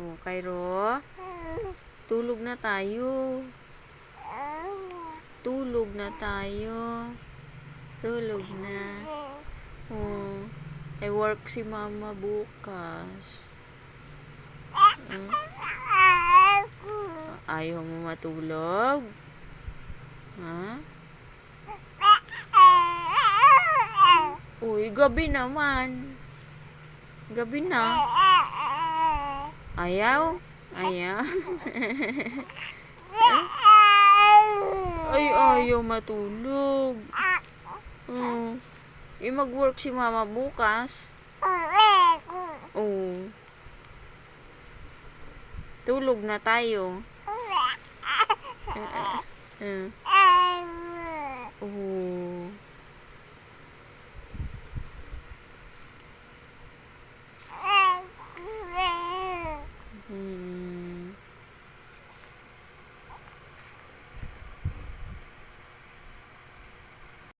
Oh, Cairo. Tulog na tayo. Tulog na tayo. Tulog na. Oh, ay work si mama bukas. Hmm? Ayaw mo matulog? Ha? Uy, gabi naman. Gabi na. Ayaw? Ayaw? Ay, ayaw matulog. Oh. Eh, mag-work si mama bukas. Oh. Tulog na tayo. Uh.